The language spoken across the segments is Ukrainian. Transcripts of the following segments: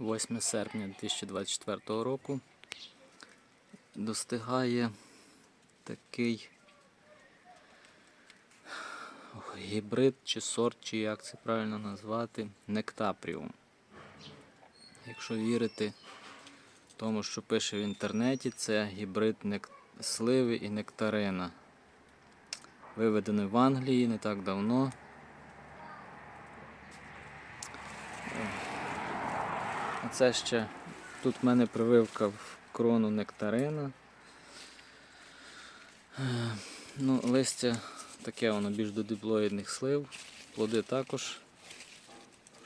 8 серпня 2024 року. Достигає такий гібрид чи сорт, чи як це правильно назвати, нектапріум. Якщо вірити тому, що пише в інтернеті, це гібрид нек... сливи і нектарина. Виведений в Англії не так давно. А це ще тут в мене прививка в крону нектарина. Ну, листя таке воно більш до диплоїдних слив. Плоди також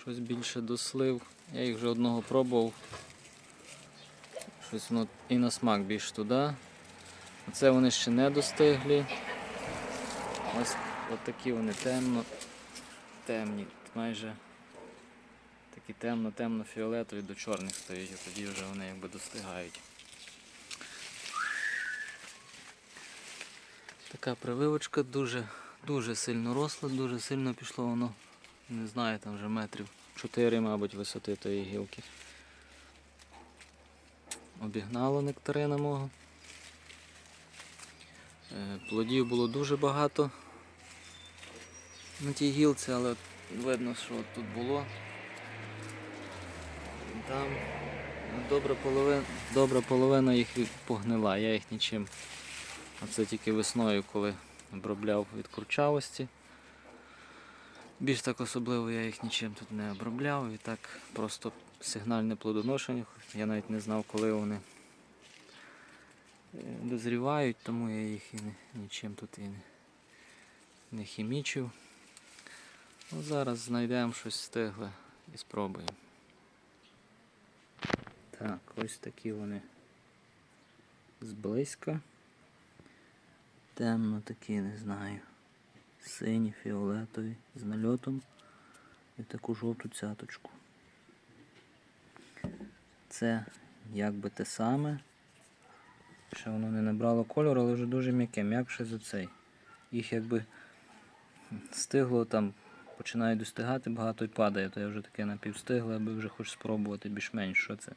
щось більше до слив. Я їх вже одного пробував. Щось воно і на смак більш туди. Оце вони ще не достиглі. Ось такі вони темно, темні, майже такі темно-темно-фіолетові до чорних стають, а тоді вже вони якби достигають. Така прививочка дуже, дуже сильно росла, дуже сильно пішло воно, не знаю, там вже метрів 4, мабуть, висоти тої гілки. Обігнало нектарина мого. Е, Плодів було дуже багато на тій гілці, але видно, що тут було. Там добра половина, добра половина їх погнила, я їх нічим. А це тільки весною, коли обробляв від курчавості. Більш так особливо я їх нічим тут не обробляв і так просто сигнальне плодоношення. Я навіть не знав, коли вони е, дозрівають, тому я їх і не, нічим тут і не, не хімічив. Ну, зараз знайдемо щось стигле і спробуємо. Так, ось такі вони зблизька. Темно такі, не знаю. Сині, фіолетові, з нальотом і таку жовту цяточку. Це якби те саме. Ще воно не набрало кольору, але вже дуже м'яке, м'якше за цей. Їх якби стигло там, починає достигати, багато і падає, то я вже таке напівстигле, аби вже хоч спробувати більш-менш, що це.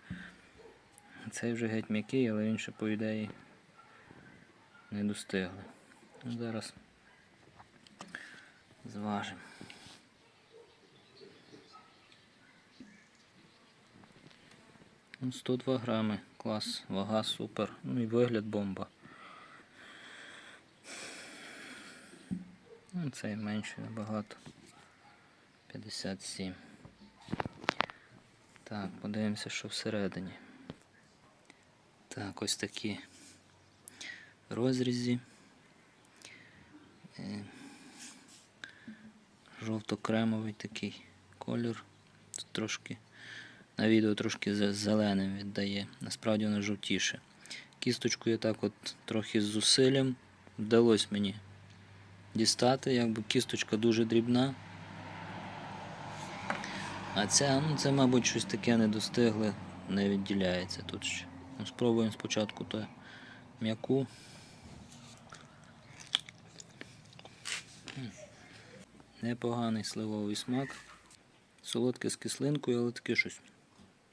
Цей вже геть м'який, але він ще по ідеї не достигли. Ну, Зараз зважимо. Ну, 102 грами, клас, вага супер. Ну і вигляд бомба. Ну, цей менший набагато. 57. Так, подивимося, що всередині. Так, ось такі розрізі. Е, Жовто-кремовий такий колір. Тут трошки на відео трошки зеленим віддає. Насправді воно жовтіше. Кісточку я так от трохи з зусиллям вдалося мені дістати, якби кісточка дуже дрібна. А ця, ну це, мабуть, щось таке недостигле, не відділяється тут ще. Ну, спробуємо спочатку то м'яку. Непоганий сливовий смак. Солодке з кислинкою, але таке щось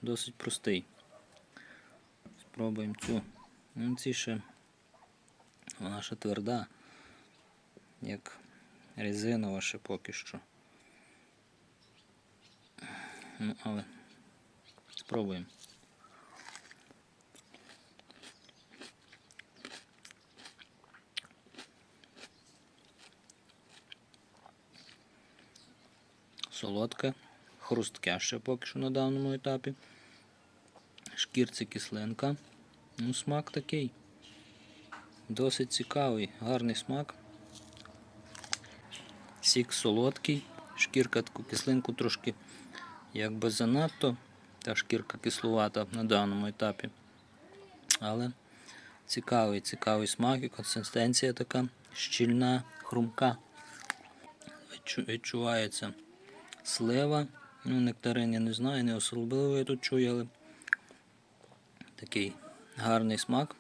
досить простий. Спробуємо цю. Ну, ці ще вона ще тверда, як резинова ще поки що. Ну, але спробуємо. Солодке, хрустке ще поки що на даному етапі. Шкірці кислинка. Ну, смак такий. Досить цікавий, гарний смак. Сік солодкий, шкірка таку кислинку трошки якби занадто. Та шкірка кислувата на даному етапі. Але цікавий, цікавий смак і консистенція така щільна, хрумка. Відчувається слива. Ну, нектарин я не знаю, не особливо я тут чую, але такий гарний смак.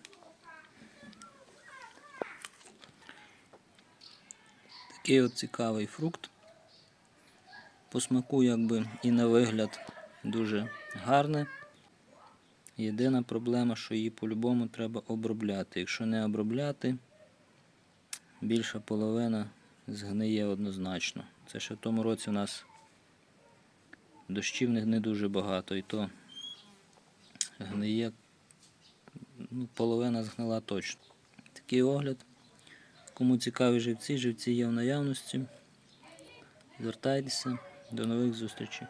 Такий от цікавий фрукт. По смаку, якби і на вигляд дуже гарне. Єдина проблема, що її по-любому треба обробляти. Якщо не обробляти, більша половина згниє однозначно. Це ще в тому році у нас дощів не, дуже багато, і то гниє, ну, половина згнила точно. Такий огляд. Кому цікаві живці, живці є в наявності. Звертайтеся. До нових зустрічей.